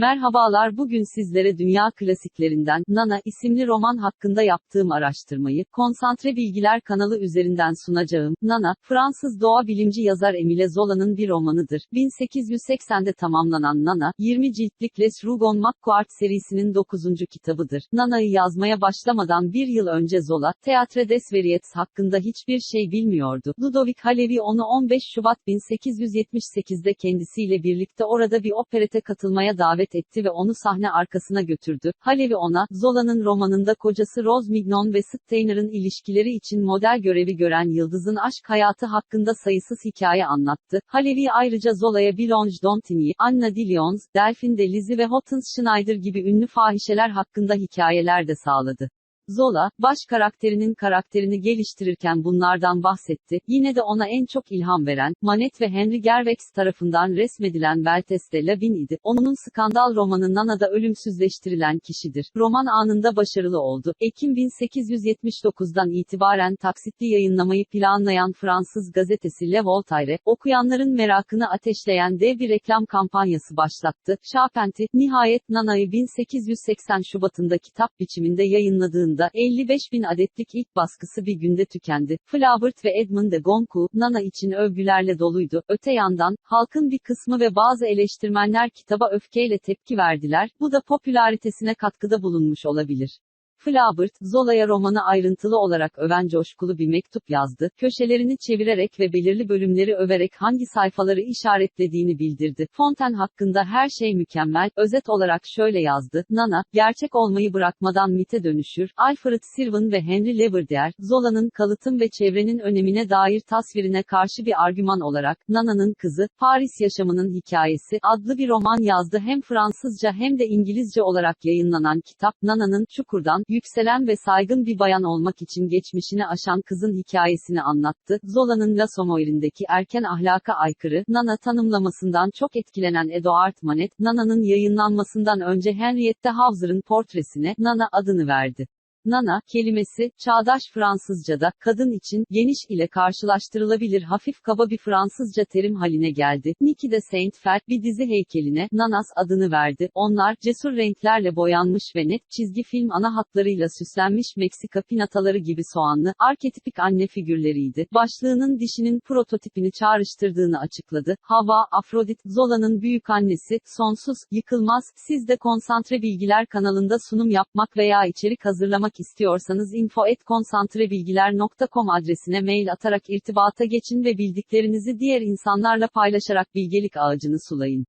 Merhabalar bugün sizlere dünya klasiklerinden Nana isimli roman hakkında yaptığım araştırmayı Konsantre Bilgiler kanalı üzerinden sunacağım. Nana, Fransız doğa bilimci yazar Emile Zola'nın bir romanıdır. 1880'de tamamlanan Nana, 20 ciltlik Les Rougon McQuart serisinin 9. kitabıdır. Nana'yı yazmaya başlamadan bir yıl önce Zola, Teatre des Variétés hakkında hiçbir şey bilmiyordu. Ludovic Halevi onu 15 Şubat 1878'de kendisiyle birlikte orada bir operete katılmaya davet etti ve onu sahne arkasına götürdü. Halevi ona, Zola'nın romanında kocası Rose Mignon ve Steiner'ın ilişkileri için model görevi gören Yıldız'ın aşk hayatı hakkında sayısız hikaye anlattı. Halevi ayrıca Zola'ya Blanche Dontigny, Anna de Lyons, Delphine de Lizy ve Hortense Schneider gibi ünlü fahişeler hakkında hikayeler de sağladı. Zola, baş karakterinin karakterini geliştirirken bunlardan bahsetti. Yine de ona en çok ilham veren, Manet ve Henry Gervex tarafından resmedilen Belteste Labin idi. Onun skandal romanı Nana'da ölümsüzleştirilen kişidir. Roman anında başarılı oldu. Ekim 1879'dan itibaren taksitli yayınlamayı planlayan Fransız gazetesi Le Voltaire, okuyanların merakını ateşleyen dev bir reklam kampanyası başlattı. Charpentier, nihayet Nana'yı 1880 Şubat'ında kitap biçiminde yayınladığında yılında 55 bin adetlik ilk baskısı bir günde tükendi. Flaubert ve Edmund de Goncourt, Nana için övgülerle doluydu. Öte yandan, halkın bir kısmı ve bazı eleştirmenler kitaba öfkeyle tepki verdiler, bu da popülaritesine katkıda bulunmuş olabilir. Flaubert, Zola'ya romanı ayrıntılı olarak öven coşkulu bir mektup yazdı, köşelerini çevirerek ve belirli bölümleri överek hangi sayfaları işaretlediğini bildirdi. Fontaine hakkında her şey mükemmel, özet olarak şöyle yazdı, Nana, gerçek olmayı bırakmadan mite dönüşür, Alfred Sirven ve Henry Laverdier, Zola'nın kalıtım ve çevrenin önemine dair tasvirine karşı bir argüman olarak, Nana'nın kızı, Paris yaşamının hikayesi, adlı bir roman yazdı hem Fransızca hem de İngilizce olarak yayınlanan kitap, Nana'nın, Çukur'dan, yükselen ve saygın bir bayan olmak için geçmişini aşan kızın hikayesini anlattı. Zola'nın La Somoir'indeki erken ahlaka aykırı, Nana tanımlamasından çok etkilenen Edouard Manet, Nana'nın yayınlanmasından önce Henriette Hauser'ın portresine, Nana adını verdi. Nana, kelimesi, çağdaş Fransızca'da, kadın için, geniş ile karşılaştırılabilir hafif kaba bir Fransızca terim haline geldi. Niki de Saint-Fert, bir dizi heykeline, Nanas adını verdi. Onlar, cesur renklerle boyanmış ve net, çizgi film ana hatlarıyla süslenmiş Meksika pinataları gibi soğanlı, arketipik anne figürleriydi. Başlığının dişinin prototipini çağrıştırdığını açıkladı. Hava, Afrodit, Zola'nın büyük annesi, sonsuz, yıkılmaz, siz de konsantre bilgiler kanalında sunum yapmak veya içerik hazırlamak ulaşmak istiyorsanız info@konsantrebilgiler.com adresine mail atarak irtibata geçin ve bildiklerinizi diğer insanlarla paylaşarak bilgelik ağacını sulayın.